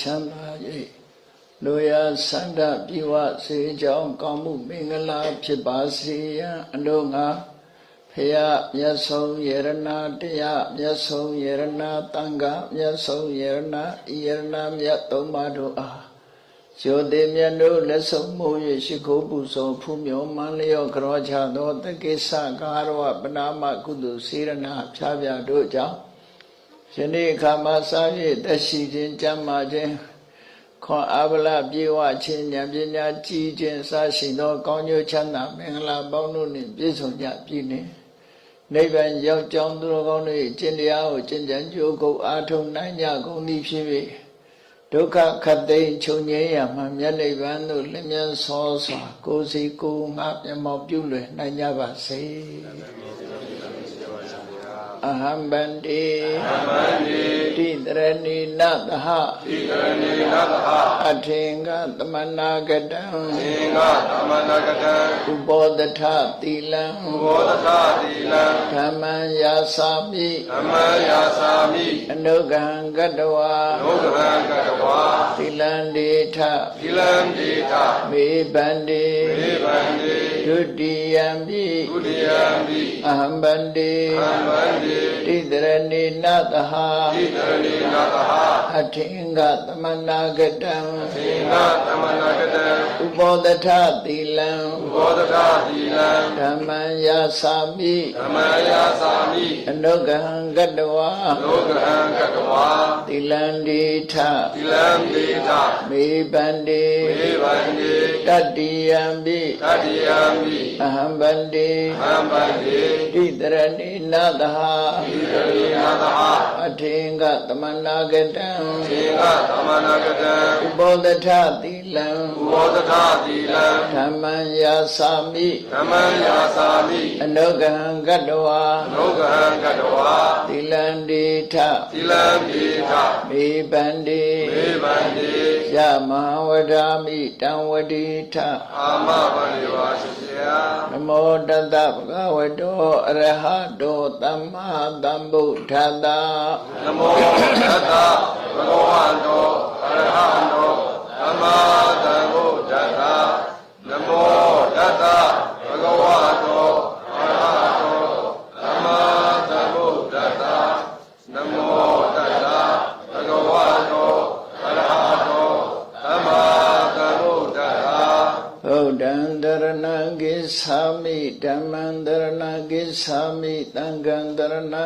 သက်ရှိချမ်းသာစိတ်ချမ်းသာ၍လိုရာဆန္ဒပြေဝစေကြောင်းကောင်းမှုမင်္ဂလာဖြစ်ပါစေရန်အလို့ငါဖရာမြတ်ဆုံးယရနာတရားမြတ်ဆုံးယရနာတန်ခါမြတ်ဆုံးယရနာဤယရနာမြတ်သုံးပါးတို့အားယောတိမြတ်တို့လက်ဆုံးမိုး၍ရှိခိုးပူဇော်ဖူးမြော်မန်းလျော့ကြောချသောတက္ကိစ္စကာရဝပနာမကုသိုလ်စေရနာဖြားပြတို့ကြောင့် ယနေ့အခါမှာစာ၍တက်ရှိခြင်းကြမ်းမာခြင်းခွန်အားဗလပြေဝခြင်းဉာဏ်ပညာကြီးခြင်းစရှိသော ကောင်းကျိုးချမ်းသာမင်္ဂလာပေါင်းတို့နှင့်ပြည့်စုံကြပြီနှင့်နိဗ္ဗာန်ရောက်ကြောင်းသူတော်ကောင်းတို့၏ကျင့်တရားကိုကျင့်ကြံကြိုးကုပ်အားထုတ်နိုင်ကြကုန်သည်ဖြစ်၍ဒုက္ခခတ်သိမ်းချုပ်ငြိမ်းရမှမြတ်နိဗ္ဗာန်သို့လျင်စောစွာကိုယ်စီကိုယ်ငါမျက်မှောက်ပြုလွယ်နိုင်ကြပါစေ အဟံဗန္တိသမ္မန္တိတိတရဏီနသဟဣကရဏေနသဟအထင်္ဂသမနာကတံသင်္ဃသမဏကတံဥပောတထသီလံဘောဓသတိလံဓမ္မံယာစာမိဓမ္မယာသာမိအနုကံကတဝါလောကရံကတဝါသီလံဒေထသီလံဒေတာမေဗန္တိမေဗန္တိ ဒုတိယံပိဒုတိယံပိအဟံဗန္တိသမ္မန္တိတိတရဏီနသဟဣကရဏေနသဟ အထင်္ဂသမနာကတံသင်္ဃသမဏကတံဥပောတထသီလံဘောဓသတိလံဓမ္မံယာစာမိဓမ္မယာသာမိအနုကံကတဝါလောကရံကတဝါသီလံဒေထသီလံဒေတာမေဗန္တိမေဗန္တိတတ္တိယံပိတတိယံပိအဟံဗန္တိသမ္ပန္တိတိတရဏိနသဟဣတရိနာသဟအထင်္ဂသမနာကတံသင်္ဃသမဏကတံဥပောတထသီလံဥဘောဓသတိလံဓမ္မံယာစာမိဓမ္မယာသာမိအနုကံကတဝါလောကဟံကတဝါသီလံဒေထသီလံပိထမေဗန္တိမေဗန္တိယမဟာဝဒာမိတံဝတိထအာမဗန္တိဝါရှိယနမောတတဗုဒ္ဓဝတ္တောအရဟတောသမ္မာသမ္ဗုဒ္ဓတ္တနမောတတ္တ ဘဂဝန္တောအရဟံတောသမ္မာသမ္ဗုဒ္ဓတ္တနမောတတ္တဘဂဝန္တောအရဟံတောသမ္မာသမ္ဗုဒ္ဓတ္တနမောတတ္တဘဂဝန္တောအရဟံတောသမ္မာသမ္ဗုဒ္ဓတ္တဗုဒ္ဓံတရဏံကိသာမိဓမ္မံတရဏံကိသာမိသံဃံတရဏံ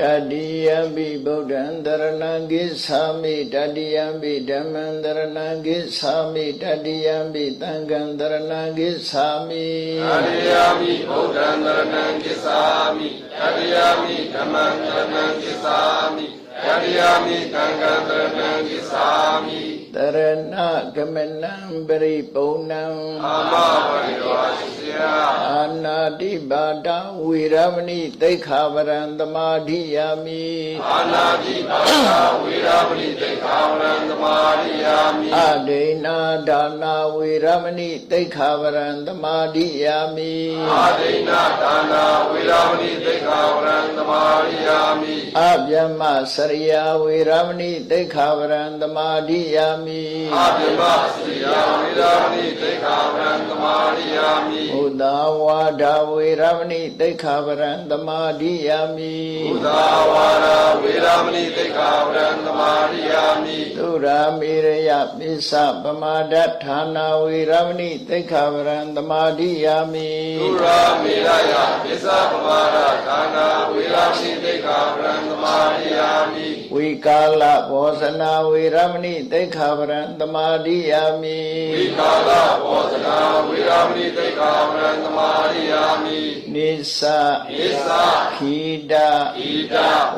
တတိယံပိဗုဒ္ဓံတရဏံကိသာမိတတိယံပိဓမ္မံတရဏံကိသာမိတတိယံပိသံဃံတရဏံကိသာမိတတိယမိဗုဒ္ဓံတရဏံကိသာမိတတိယမိဓမ္မံတရဏံကိသာမိတတိယမိသံဃံတရဏံကိသာမိ တရဏဂမနံပရိပုံဏံအာမဝရိဝါရှိယအာနာတိပါဒဝေရမဏိသိက္ခာပရံသမာဓိယာမိအာနာတိပါဒဝေရမဏိတေခာဝရံသမာရိယာမိအဒိနာဒါနာဝေရမဏိသိက္ခာပရံသမာဓိယာမိအာဒိနာဒါနာဝေရမဏိတေခာဝရံသမာရိယာမိအဗျမစရိယာဝေရမဏိသိက္ခာပရံသမာဓိယာမိအာပြမစီယာဝေရမဏိတေခာဝရံသမာရိယာမိဘုဒ္ဓဝါဒဝေရမဏိသိက္ခာပရံသမာဓိယာမိဘုဒ္ဓဝါရဝေရမဏိတေခာဝရံသမာရိယာမိသုရာမေရယပိစပမာဒဌာနာဝေရမဏိသိက္ခာပရံသမာဓိယာမိသုရာမေရယပိစ္ဆပမာဒဒါနာဝေလာရှိသိက္ခာပရံသမာရိယာမိဝိကာလဘောဇနာဝေရမဏိသိက္ခာပရံသမာဓိယာမိဝိကာလဘောဇနာဝေရာမိသိက္ခာပရံသမာရိယာမိနိစ္စဣသခိတဣဒ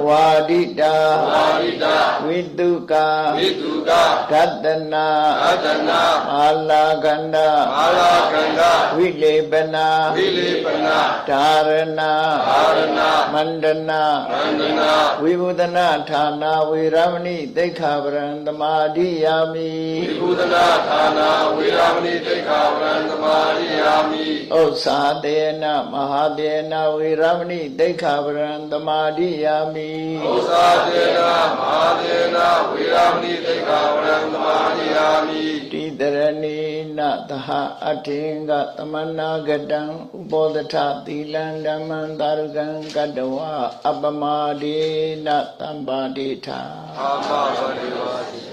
ဝါဒိတာမာရိတဝိတုကာမိတုကဒတနာအတနာအာလာကန္ဒမာလာကန္ဒဝိလေပနာဝိလေပနာဓာရဏအာရဏမန္တနာဗန္ဒနာဝိဘုဒနာဌာနာဝေရမဏိသိက္ခာပရံသမာဓိယာမိဝိဘုဒနာဌာနာဝေရာမဏိသိက္ခာပရံသမာရိယာမိဥစ္စာတေနမဟာတေနဝေရမဏိသိက္ခာပရံသမာဓိယာမိဥစ္စာတေနမဟာတေနဝေရာမဏိသိက္ခာပရံသမာရိယာမိတိတရဏိနသဟအထေင်္ဂသမနာဂတံဥပောဒထသီလံဓမ္မံတာရုကံကတ္တဝအပမဒေနတမ္ပါဒေထာအာမဘဒိဝါတိ